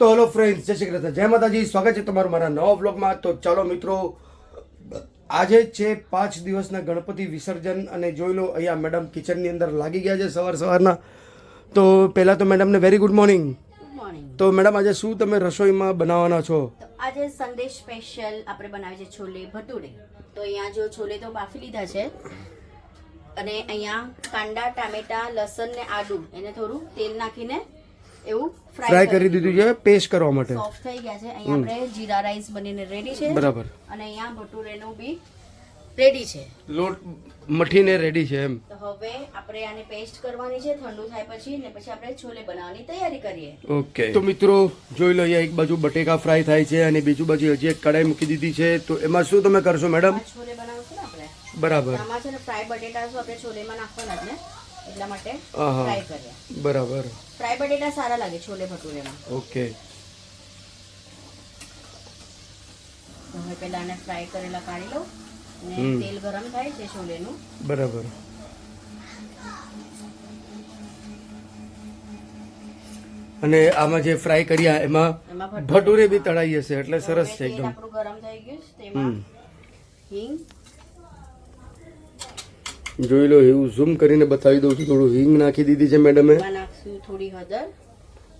તો hello friends જય શ્રી કૃષ્ણ. જય માતાજી સ્વાગત છે તમારું મારા નવા વ્લોગમાં. તો ચાલો મિત્રો આજે છે પાંચ દિવસના ગણપતિ વિસર્જન અને જોઈ લો અહીંયા મેડમ કિચનની અંદર લાગી ગયા છે સવાર સવારના. તો પહેલાં તો મેડમને વેરી ગુડ મોર્નિંગ મોર્નિંગ તો મેડમ આજે શું તમે રસોઈમાં બનાવવાના છો? આજે સંદેશ સ્પેશિયલ આપણે બનાવીએ છીએ છોલે ભટુરે. તો અહીંયા જો છોલે તો બાફી લીધા છે. અને અહીંયા કાંદા ટામેટા લસણ ને આદુ. એને થોડું તેલ નાખીને એવું ફ્રાય કરી દીધું છે પેસ્ટ કરવા માટે. સોફ્ટ થઈ ગયા છે. અહીંયા આપણે જીરા રાઈસ બનીને રેડી છે. બરાબર. અને અહીંયા ભટુરેનું બી રેડી છે. લોટ મઠીને રેડી છે એમ. તો હવે આપણે આને પેસ્ટ કરવાની છે ઠંડુ થાય પછી ને પછી આપણે છોલે બનાવવાની તૈયારી કરીએ. ઓકે. તો મિત્રો જોઈ લો અહીંયા એક બાજુ બટેકા ફ્રાય થાય છે અને બીજું બાજુ હજી એક કડાઈ મૂકી દીધી છે. તો એમાં શું તમે કરશો મેડમ? છોલે બનાવશું ને આપણે? બરાબર. આમાં છે ને ફ્રાય બટેટા આપણે છોલેમાં નાખવાના જ ને. એટલા માટે ફ્રાય કર્યા બરાબર. ફ્રાય બટેટા સારા લાગે છોલે ભટુરેમાં. ઓકે. હવે પેલા આને ફ્રાય કરેલા કાઢી લઉં અને તેલ ગરમ થાય છે છોલેનું. બરાબર. અને આમાં જે ફ્રાય કર્યા એમાં એમાં ભટુરે બી તળાઈ હશે એટલે સરસ છે એકદમ. આપણું ગરમ થઈ ગયું છે તેમાં હિંગ જોઈ લો એવું ઝૂમ કરીને બતાવી દઉં છું. થોડું હિંગ નાખી દીધી છે મેડમે નાખશું થોડી હળદર.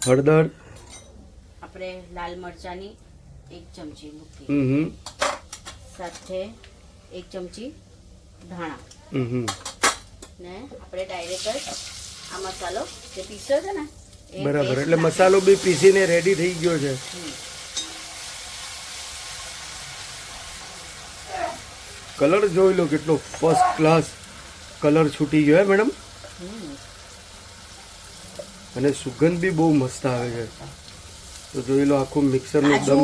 હળદર. આપણે લાલ મરચાની એક ચમચી મૂકી હમ સાથે એક ચમચી ધાણા. હમ હમ. ને આપણે ડાયરેક્ટ આ મસાલો જે પીસ્યો છે ને બરાબર એટલે મસાલો બી પીસીને રેડી થઈ ગયો છે. કલર જોઈ લો કેટલો ફર્સ્ટ ક્લાસ કલર છૂટી ગયો હે મેડમ. અને સુગંધ બી બહુ મસ્ત આવે છે. તો જોઈ લો આખું મિક્સરનું કાજુ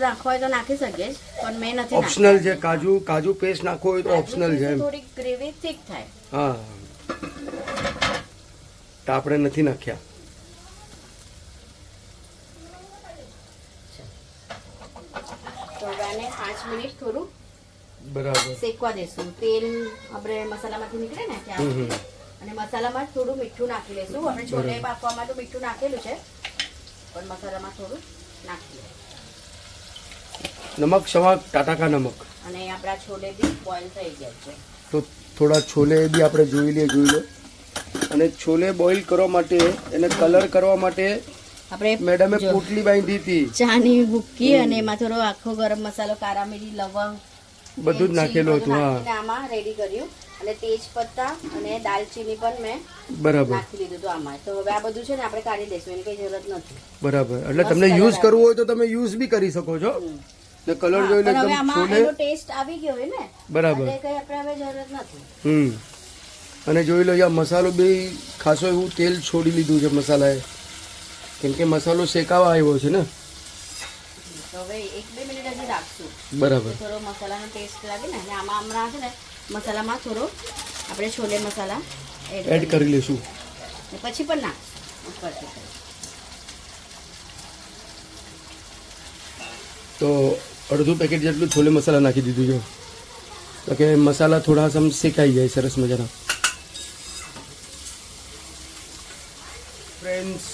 નાખવા તો નાખી શકીએ પણ મેં નથી ઓપ્શનલ છે. કાજુ કાજુ પેસ્ટ નાખવો હોય તો ઓપ્શનલ છે થોડી ગ્રેવી થીક થાય. હા. તો આપણે નથી નાખ્યા તો હવે આને પાંચ મિનિટ થોડું શેકવા દેશું. તેલ આપણે મસાલામાંથી નીકળે ને ત્યાં. અને મસાલામાં થોડું મીઠું નાખી લેશું. આપણે છોલે બાફવામાં તો મીઠું નાખેલું છે. પણ મસાલામાં થોડું નાખી લઈએ નમક સવા ટાટાકા નમક? અને આપણા છોલે બી બોઇલ થઈ ગયા છે. તો થોડા છોલે બી આપણે જોઈ લઈએ જોઈ લો. અને છોલે બોઇલ કરવા માટે એને કલર કરવા માટે આપણે મેડમે પોટલી બાંધી હતી. ચાની ભૂકી અને એમાં થોડો આખો ગરમ મસાલો કારા મીરી લવંગ બધું જ નાખેલું હતું હા. આમાં રેડી કર્યું. અને તેજપત્તા અને દાલચીની પણ મેં બરાબર. નાખી દીધું હતું આમાં. તો હવે આ બધું છે ને આપણે કાઢી દઈશું એની કઈ જરૂરત નથી. બરાબર. એટલે તમને યુઝ કરવું હોય તો તમે યુઝ બી કરી શકો છો. ને કલર હા, જોઈ લો પણ હવે એકદમ છોલે. ટેસ્ટ આવી ગયો હોય ને બરાબર. એટલે કઈ આપણે હવે જરૂરત નથી. હમ. અને જોઈ લો યા મસાલો બી ખાસો એવું તેલ છોડી લીધું છે મસાલાએ. કેમ કે મસાલો શેકાવા આવ્યો છે ને. તો હવે એક બે મિનિટ હજી રાખશું. બરાબર. થોડો મસાલાનો ટેસ્ટ લાગે ને અને આમાં હમણાં છે ને મસાલામાં થોડો આપણે છોલે મસાલા એડ એડ કરી લઈશું. પછી પણ ના ઉપરથી તો અડધું પેકેટ જેટલું છોલે મસાલા નાખી દીધું છે. તો કે મસાલા થોડા સમ શેકાઈ જાય સરસ મજાના. ફ્રેન્ડ્સ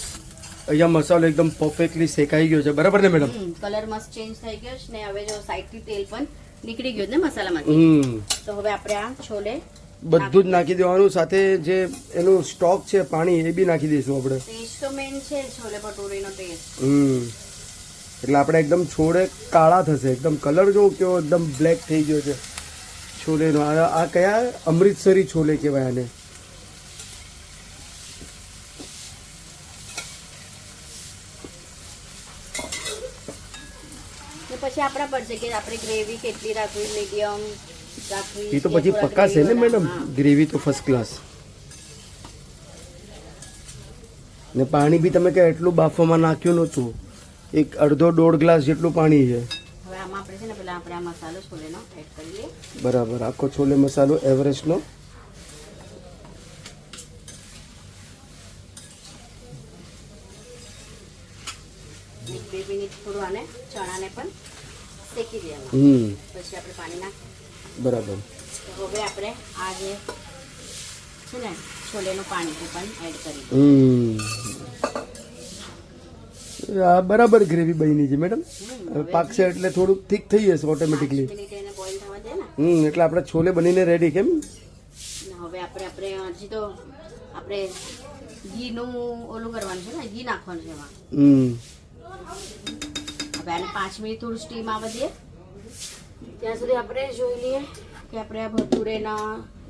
અહીંયા મસાલો એકદમ પરફેક્ટલી શેકાઈ ગયો છે. બરાબર ને મેડમ? કલર મસ્ત ચેન્જ થઈ ગયો છે ને હવે જો સાઈડથી તેલ પણ નીકળી ગયું ને મસાલામાંથી. તો હવે આપણે આ છોલે બધું જ નાખી દેવાનું સાથે જે એનું સ્ટોક છે પાણી એ બી નાખી દઈશું આપણે. ટેસ્ટ તો મેન છે છોલે ભટુરીનો ટેસ્ટ હમ. એટલે આપણે એકદમ છોડે કાળા થશે. એકદમ કલર જો કેવો એકદમ બ્લેક થઈ ગયો છે. છોલેનો આ કયા? અમૃતસરી છોલે કહેવાય આને. પછી આપણા પર છે કે આપણે ગ્રેવી કેટલી રાખવી મીડિયમ રાખવી એ તો પછી પકાશે ને મેડમ ગ્રેવી તો ફર્સ્ટ ક્લાસ ને પાણી બી તમે કે એટલું બાફવામાં નાખ્યું નહોતું. એક અડધો દોઢ ગ્લાસ જેટલું પાણી છે. હવે આમાં આપણે છે ને પેલા આપણે આ મસાલો છોલેનો એડ કરી લઈએ. બરાબર આખો છોલે મસાલો એવરેસ્ટનો. એક બે મિનિટ થોડું આને ચણાને પણ શેકી દેવાનું. હમ. પછી આપણે પાણી નાખી બરાબર. તો હવે આપણે આ જે છે ને છોલેનું પાણી તે પણ એડ કરી દઈએ. હમ. આ બરાબર ગ્રેવી બની છે મેડમ. હવે પાકશે એટલે થોડુંક થીક થઈ જશે ઓટોમેટિકલી મિનિટ એને બોઇલ થવા દે ને. હમ એટલે આપણે છોલે બનીને રેડી કેમ? ને હવે આપણે આપણે હજી તો આપણે ઘીનું ઓલું કરવાનું છે ને ઘી નાખવાનું છે એમાં. હમ. હવે આને પાંચ મિનિટ થોડું સ્ટીમ આવવા દઈએ. ત્યાં સુધી આપણે જોઈ લઈએ. કે આપણે આ ભટુરેના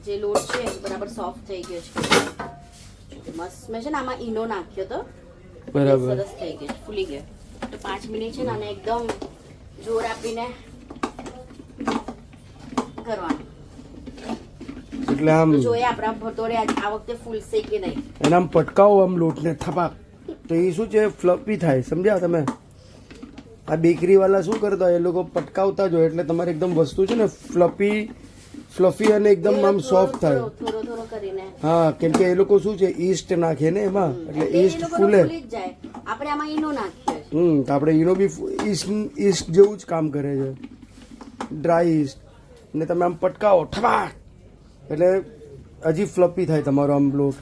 જે લોટ છે બરાબર સોફ્ટ થઈ ગયો છે. મસ્ત મેં છે ને આમાં ઈનો નાખ્યો તો. બરાબર. સરસ થઈ ગયો છે, ફૂલી ગયો. તો પાંચ મિનિટ છે ને આને એકદમ જોર આપીને કરવાનું. એટલે આમ જોઈએ આપણા ભટોરે આ વખતે ફૂલશે કે નહીં. એના આમ પટકાવો આમ લોટને થપાક તો એ શું છે ફ્લપી થાય સમજ્યા તમે? આ બેકરીવાળા શું કરતા હોય? એ લોકો પટકાવતા જ હોય એટલે તમારે એકદમ વસ્તુ છે ને ફ્લપી ફ્લફી અને એકદમ આમ સોફ્ટ થાય. હા કેમ કે એ લોકો શું છે ઈસ્ટ નાખે ને એમાં એટલે ઈસ્ટ ફૂલે. આપણે આમાં ઈનો નાખીએ. હમ તો આપણે ઈનો બી ઈસ્ટ ઈસ્ટ જેવું જ કામ કરે છે. Dry yeast. ને તમે આમ પટકાવો ઠપાક એટલે હજી ફ્લપી થાય તમારો આમ લોટ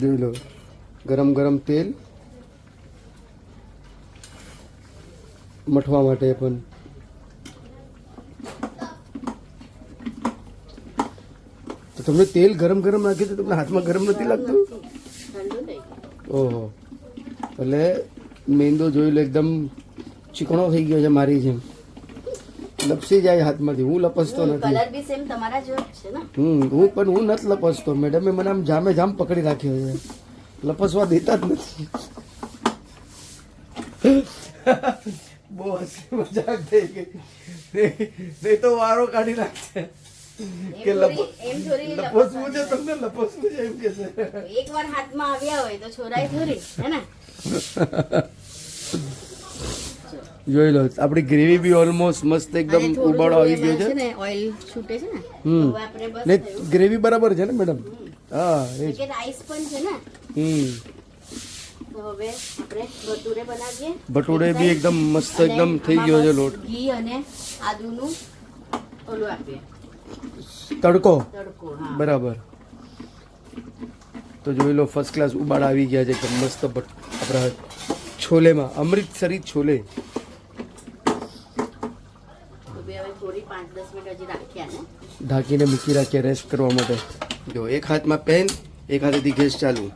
જોઈ લો. ગરમ ગરમ તેલ. મઠવા માટે પણ. તો તમને તેલ ગરમ ગરમ નાખ્યું તો તમને હાથમાં ગરમ નથી લાગતું? ઓહો. એટલે મેંદો જોઈ લો એકદમ ચીકણો થઈ ગયો છે મારી જેમ. લપસી જાય હાથમાંથી હું લપસતો નથી. હમ હું પણ હું નથી લપસતો. મેડમે મને આમ જામે જામ પકડી રાખ્યો છે. લપસવા દેતા જ નથી. બહુ હસી મજાક થઈ ગઈ. નહીં- તો વારો કાઢી નાખશે. કે લપસવું છે તમને? લપસવું છે એમ કે છે. એક વાર હાથમાં આવ્યા હોય તો છોરાય થોડી હે ને? જોઈ લો આપણી ગ્રેવી બી ઓલમોસ્ટ મસ્ત એકદમ ઉબાળો આવી ગયો છે. ને ઓઇલ છૂટે છે ને હમ. હવે આપણે બસ ને ગ્રેવી બરાબર છે ને મેડમ? હા એ રાઈસ પણ છે ને? હમ. હવે આપણે ભટુરે બનાવીએ. ભટુરે બી એકદમ મસ્ત એકદમ થઈ ગયો છે લોટ. ઘી અને આદુનું ઓલું આપીએ. તડકો? તડકો બરાબર. તો જોઈ લો ફર્સ્ટ ક્લાસ ઉબાળ આવી ગયા છે એકદમ મસ્ત આપણા છોલેમાં અમૃતસરી છોલે. ઢાંકીને મૂકી રાખીએ રેસ્ટ કરવા માટે. જો એક હાથમાં પેન એક હાથેથી ગેસ ચાલુ.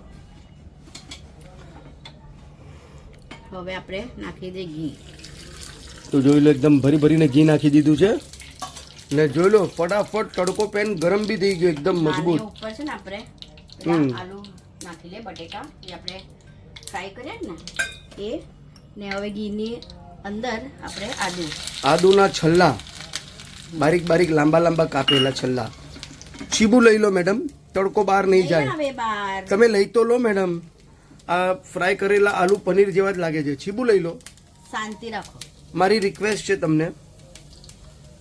હવે આપણે નાખી દઈએ ઘી. તો જોઈ લો એકદમ ભરી ભરીને ઘી નાખી દીધું છે. ને જોઈ લો ફટાફટ તડકો પેન ગરમ બી થઈ ગયો એકદમ મજબૂત. ઉપર છે ને આપણે આલુ નાખી લે બટેકા એ આપણે ફ્રાય કર્યા ને એ ને હવે ઘીની અંદર આપણે આદુ. આદુના છલ્લા બારીક બારીક લાંબા લાંબા કાપેલા છલ્લા. છીબું લઈ લો મેડમ. તડકો બહાર નહીં નહીં જાય. તમે લઈ તો લો મેડમ. આ ફ્રાય કરેલા આલુ પનીર જેવા જ લાગે છે. છીબુ લઈ લો. શાંતિ રાખો. મારી રિક્વેસ્ટ છે તમને.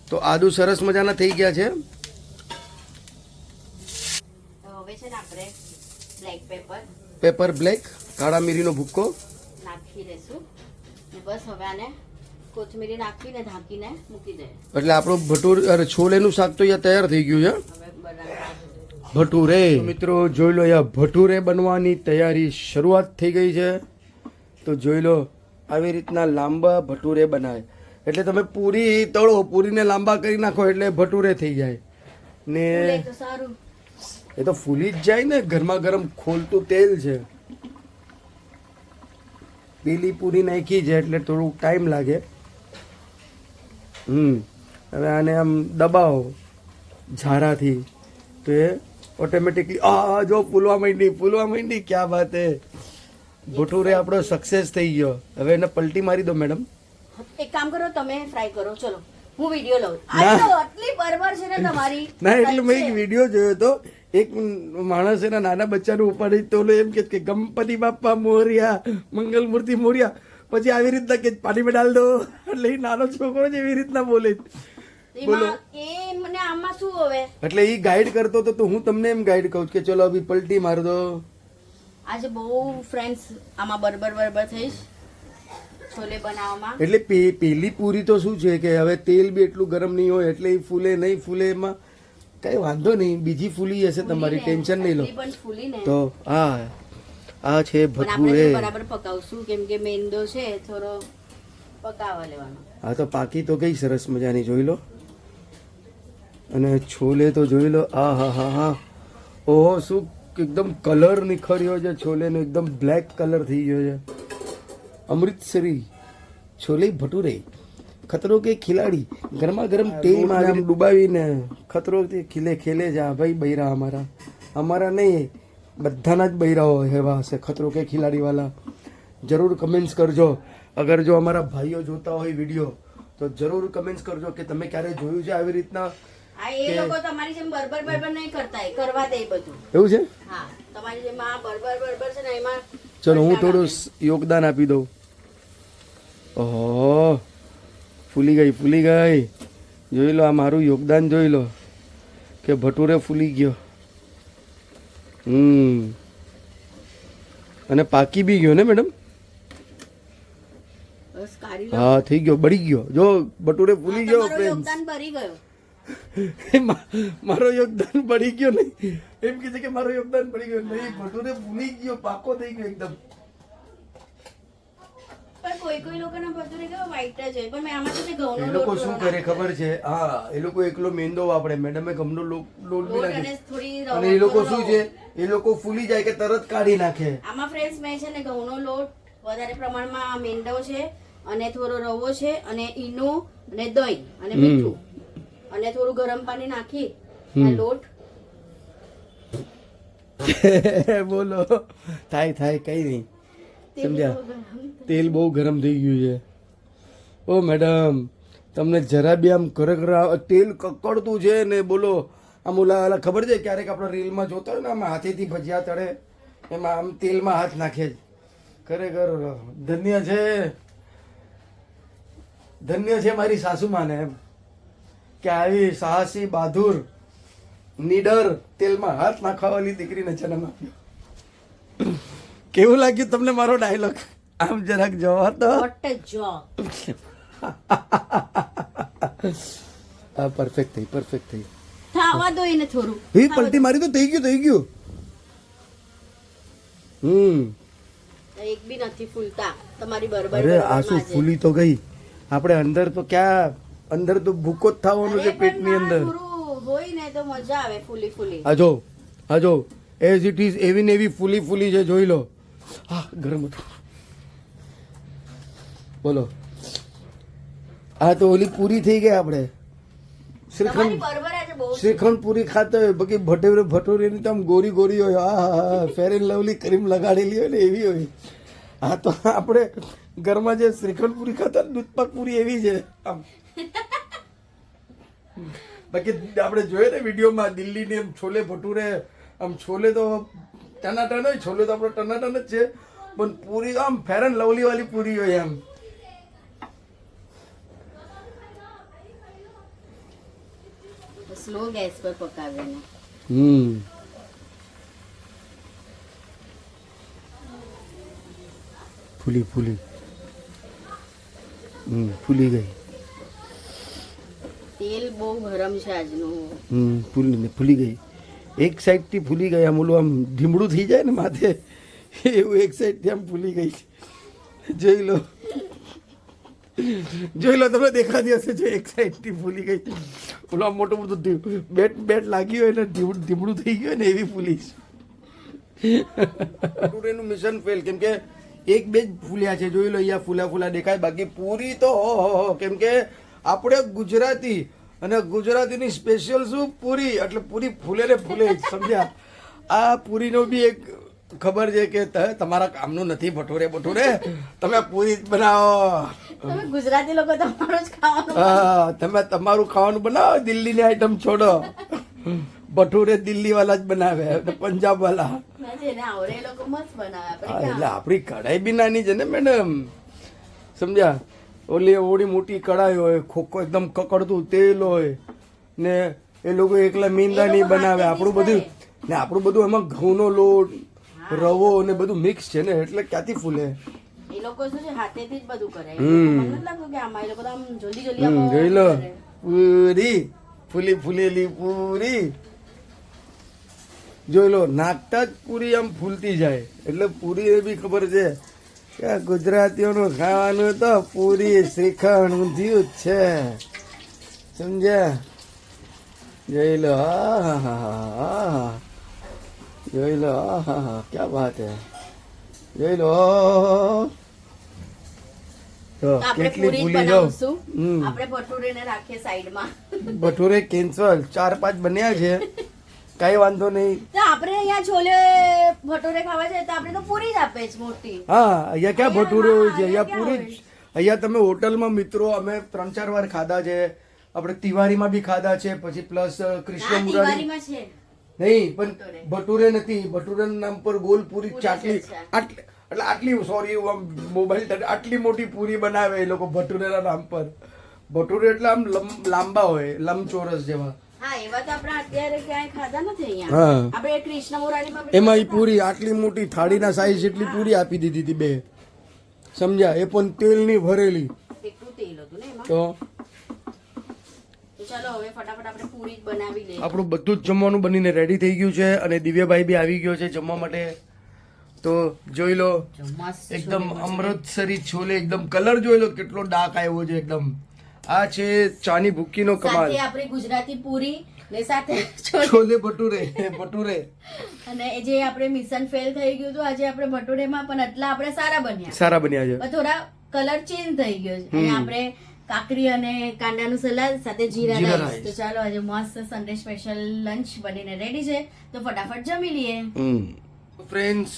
તો આદુ સરસ મજાના થઈ ગયા છે. હવે છે ને આપણે બ્લેક પેપર પેપર બ્લેક કાળા મીરીનો ભૂક્કો. નાખી દેશું બસ હવે આને કોથમીરી નાખીને ઢાંકીને મૂકી દે એટલે આપણું ભટુર છોલેનું શાક તો અહીંયા તૈયાર થઈ ગયું છે. ભટુરે. મિત્રો જોઈ લો અહીંયા ભટુરે બનવાની તૈયારી શરૂઆત થઈ ગઈ છે. તો જોઈ લો આવી રીતના લાંબા ભટુરે બનાવે. એટલે તમે પૂરી તળો પૂરીને લાંબા કરી નાખો એટલે ભટુરે થઈ જાય. ને એ તો ફૂલી જ જાય ને ગરમા ગરમ ખોલતું તેલ છે. પેલી પૂરી નાખી છે એટલે થોડુંક ટાઈમ લાગે. હમ હવે આને આમ દબાવો ઝારાથી. તો એ ઓટોમેટિકલી આ જો ફૂલવા માંડી ફૂલવા માંડી ક્યાં વાત હે? ભૂઠુરે આપણો સક્સેસ થઈ ગયો. હવે એને પલટી મારી દો મેડમ એક કામ કરો તમે ફ્રાય કરો. ચલો હું વિડિયો લઉં. આ તો આટલી બરબર છે ને તમારી. ના એટલે મેં એક વિડિયો જોયો તો એક માણસ એના નાના બચ્ચાને ઉપાડી તો એમ કે ગણપતિ બાપા મોર્યા મંગલ મૂર્તિ મોર્યા. પછી આવી રીતના કે પાણીમાં ડાલ દો. એટલે નાનો છોકરો જ એવી રીતના બોલે એટલે એ ગાઈડ કરતો તો હું તમને એમ ગાઈડ કહું કે ચલો અભી પલટી માર દો. આજે બહુ ફ્રેન્ડ્સ આમાં બરબર બરબર થઈશ છોલે બનાવવામાં. એટલે પેલી પૂરી તો શું છે કે હવે તેલ બી એટલું ગરમ નહીં હોય એટલે એ ફૂલે નહીં ફૂલે એમાં કઈ વાંધો નહીં બીજી ફૂલી હશે તમારી ટેન્શન નહીં લો. તો હા આ છે પણ એ. બરાબર પકાવશું કેમ કે મેંદો છે થોડો પકાવવા લેવાનો. આ તો પાકી તો કઈ સરસ મજાની જોઈ લો. અને છોલે તો જોઈ લો આ હા હા હા. ઓહો શું એકદમ કલર નિખર્યો છે છોલેનો એકદમ બ્લેક કલર થઈ ગયો છે. અમૃતસરી છોલે ભટુરે ખતરો કે ખિલાડી? ગરમા ગરમ તેલમાં આમ ડુબાવીને ખતરો કે ખીલે ખેલે છે. આ ભાઈ બૈરા અમારા. અમારા નહીં બધાના જ બૈરાઓ એવા હશે ખતરો કે ખિલાડીવાલા. જરૂર કમેન્ટ્સ કરજો. અગર જો અમારા ભાઈઓ જોતા હોય વીડિયો તો જરૂર કમેન્ટ્સ કરજો કે તમે ક્યારે જોયું છે આવી રીતના? એવું છે? ચલો હું થોડું યોગદાન આપી દઉં. ઓહો ફૂલી ગઈ ફૂલી ગઈ. જોઈ લો આ મારું યોગદાન જોઈ લો. કે ભટુરે ફૂલી ગયો. હમ. અને પાકી બી ગયો ને મેડમ? હા થઈ ગયો બળી ગયો. જો ભટુરે ફૂલી ગયો યોગદાન ભરી ગયું. મારો યોગદાન પડી ગયો નહીં. એમ કે છે કે મારો યોગદાન પડી ગયો નહીં ભટુરે ભૂલી ગયો પાકો થઈ ગયો એકદમ. કોઈ કોઈ લોકોના ભટુરે કેવા white જ હોય. પણ આમાં તો ઘઉંનો એ લોકો શું કરે ખબર છે? હા એ લોકો એકલો મેંદો વાપરે. મેડમે લો- લોટ બી નાખે. થોડી અને એ લોકો શું છે? એ લોકો ફૂલી જાય કે તરત કાઢી નાખે. આમાં ફ્રેન્ડ્સ મેં છે ને ઘઉંનો લોટ વધારે પ્રમાણમાં મેંદો છે અને થોડો રવો છે અને ઈનો અને દહીં અને મીઠું. અને થોડું ગરમ પાણી નાખી આ લોટ. બોલો. થાય થાય કઈ નહીં. સમજ્યા? તેલ બહુ ગરમ થઈ ગયું છે. ઓ મેડમ તમને જરા બી આમ ખરેખર તેલ કકડતું છે ને બોલો. આમ ઓલા ઓલા ખબર છે ક્યારેક આપણે રીલમાં જોતા હોય ને આમ હાથેથી ભજીયા તળે? એમાં આમ તેલમાં હાથ નાખે જ. ખરેખર ધન્ય છે. ધન્ય છે મારી સાસુમાને એમ. કે આવી સાહસી બહાદુર નીડર તેલમાં હાથ નાખવાની દીકરીને જન્મ આપ્યો. કેવું લાગ્યું તમને મારો ડાયલોગ? આમ જરાક જવા તો હા પરફેક્ટ થઈ પરફેક્ટ થઈ. થાવા દો એને થોડું. એ પલટી મારી તો થઈ ગયું થઈ ગયું. હમ. એક બી નથી ફૂલતા. તમારી બરાબર અરે આ શું ફૂલી તો ગઈ. આપણે અંદર તો ક્યાં અંદર તો ભૂકો જ થવાનો છે પેટની અંદર. હોય ને તો મજા આવે ફૂલી ફૂલી. આ જો એઝ ઇટ ઇઝ એવી ને એવી ફૂલી ફૂલી છે જોઈ લો. હા ગરમ હતું. બોલો. આ તો ઓલી પૂરી થઈ ગઈ આપણે. શ્રીખંડ આજે શ્રીખંડ પૂરી ખાતા હોય બાકી ભટેરે ભટોરીની તો આમ ગોરી ગોરી હોય હા હા ફેર એન્ડ લવલી ક્રીમ લગાડેલી હોય ને એવી હોય. આ તો આપણે ઘરમાં જે શ્રીખંડ પૂરી ખાતા દૂધપાક પૂરી એવી છે આમ. બાકી આપણે જોઈએ ને વિડીયોમાં દિલ્હીની એમ છોલે ભટુરે આમ છોલે તો ટનાટન હોય છોલે તો આપણે ટનાટન જ છે પણ પૂરી તો આમ ફેર એન્ડ લવલી વાળી પૂરી હોય એમ. સ્લો ગેસ પર પકાવીને હમ. ફૂલી ફૂલી. હમ ફૂલી ગઈ. તેલ બહુ ગરમ છે આજનું. હમ ફૂલી ને ફૂલી ગઈ. એક સાઈડથી ફૂલી ગઈ આમ ઓલું આમ ઢીમડું થઈ જાય ને માથે એવું એક સાઈડથી આમ ફૂલી ગઈ. જોઈ લો. જોઈ લો તમને દેખાતી હશે જો એક સાઈડથી ફૂલી ગઈ. ઓલું આમ મોટું મોટું બેટ બેટ લાગી હોય ને ઢીમડું થઈ ગયું ને એવી ફૂલી એનું મિશન ફેલ કેમ કે એક બે જ ફૂલ્યા છે જોઈ લો અહીંયા ફૂલા ફૂલા દેખાય. બાકી પૂરી તો હો હો હો કેમ કે આપણે ગુજરાતી અને ગુજરાતીની સ્પેશિયલ શું? પૂરી એટલે પૂરી ફૂલે ને ફૂલે સમજ્યા? આ પૂરીનો બી એક ખબર છે કે તમારા કામનું નથી ભટુરે ભટુરે. તમે પૂરી બનાવો. તમે ગુજરાતી લોકો તમારું જ ખાવાનું હા તમે તમારું ખાવાનું બનાવો દિલ્હીની આઈટમ છોડો. ભટુરે દિલ્હી વાળા જ બનાવે પંજાબ વાળા એટલે આપણી કઢાઈ બી નાની છે ને મેડમ? સમજ્યા? ઓલી ઓડી મોટી કડાઈ હોય ખોખો એકદમ કકડતું તેલ હોય ને એ લોકો એકલા મીંદા નહીં બનાવે. આપણું બધું ને આપણું બધું એમાં ઘઉંનો લોટ રવો ને બધું મિક્સ છે ને એટલે ક્યાંથી ફૂલે? એ લોકો શું છે હાથેથી જ બધું કરે. હમ. મને નથી કે આમાં એ લોકો તો આમ જલ્દી જલ્દી હમ જોઈ લો. પૂરી ફૂલી ફૂલેલી પૂરી. જોઈ લો નાખતા જ પૂરી આમ ફૂલતી જાય. એટલે પૂરી એ બી ખબર છે. કે ગુજરાતીઓનું ખાવાનું તો પૂરી શ્રીખંડ ઊંધિયું જ છે. સમજ્યા? જોઈ લો. જોઈ લો ક્યાં વાત હે? જોઈ લો. તો કેટલી ભૂલી જાઉં. હમ. આપણે ભટુરેને રાખીએ સાઈડમાં ભટુરે કેન્સલ. ચાર પાંચ બન્યા છે. કઈ વાંધો નહીં. તો આપણે અહીંયા છોલે ભટુરે ખાવા જાય તો આપણે તો પૂરી જ આપે છે મોટી. હા અહીંયા ક્યાં ભટુરે હોય છે? અહીંયા પૂરી જ. અહીંયા તમે હોટલમાં મિત્રો અમે ત્રણ ચાર વાર ખાધા છે. આપણે તિવારીમાં બી ખાધા છે પછી પ્લસ કૃષ્ણ મુરારી. નહીં પણ ભટુરે. ભટુરે નથી. ભટુરેના નામ પર ગોલ પૂરી ચાટલી. છે, છે. આટલી એટલે આટલી સોરી મોબાઈલ આટલી મોટી પૂરી બનાવે એ લોકો ભટુરેના નામ પર. ભટુરે એટલે આમ લંબ- લાંબા હોય લંબચોરસ જેવા. હા એમાં એ પૂરી આટલી મોટી થાળીના સાઈઝ એટલી પૂરી આપી દીધી હતી બે. સમજ્યા? એ પણ તેલની ભરેલી. તેલ હતું ભરેલી તો? આપણે બધું જ જમવાનું બનીને રેડી થઈ ગયું છે અને દિવ્યભાઈ બી આવી ગયો છે જમવા માટે. તો જોઈ લો એકદમ અમૃતસરી છોલે એકદમ કલર જોઈ લો કેટલો ડાર્ક આવ્યો છે એકદમ. આ છે ચાની ભૂકીનો કમાલ. સાથે આપણી ગુજરાતી પૂરી ને સાથે છોલે ભટુરે ભટુરે. અને જે આપણે મિશન ફેલ થઈ ગયું હતું આજે આપણે ભટુરેમાં પણ એટલા આપણે સારા બન્યા. સારા બન્યા છે. થોડા કલર ચેન્જ થઈ ગયો છે. અને આપણે કાકડી અને કાંદાનું સલાડ સાથે જીરા જીરા રાઈસ. તો ચાલો આજે મસ્ત સન્ડે સ્પેશિયલ લંચ બનીને રેડી છે. તો ફટાફટ જમી લઈએ. ફ્રેન્ડ્સ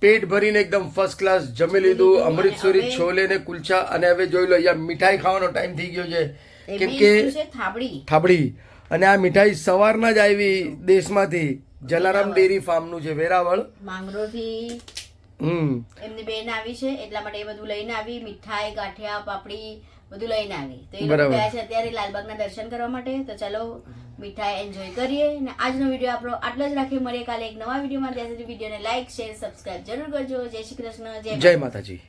પેટ ભરીને એકદમ ફર્સ્ટ ક્લાસ જમી લીધું અમૃતસરી છોલે ને કુલચા. અને હવે જોઈ લો અહીંયા મીઠાઈ ખાવાનો ટાઈમ થઈ ગયો છે. કેમ કે થાબડી. થાબડી. અને આ મીઠાઈ સવારના જ આવી દેશમાંથી. જલારામ ડેરી ફાર્મનું છે વેરાવળ. માંગરોથી. હમ. એમની બેન આવી છે એટલા માટે એ બધું લઈને આવી. મીઠાઈ ગાંઠિયા પાપડી બધું લઈને આવી. તો એ લોકો ગયા છે અત્યારે લાલબાગના દર્શન કરવા માટે. તો ચાલો મીઠાઈ એન્જોય કરીએ. અને આજનો વીડિયો આપણો આટલો જ રાખીએ. મળીએ કાલે એક નવા વિડીયોમાં ત્યાં સુધી વિડીયોને લાઈક શેર સબસ્ક્રાઇબ જરૂર કરજો. જય શ્રી કૃષ્ણ. જય જય માતાજી.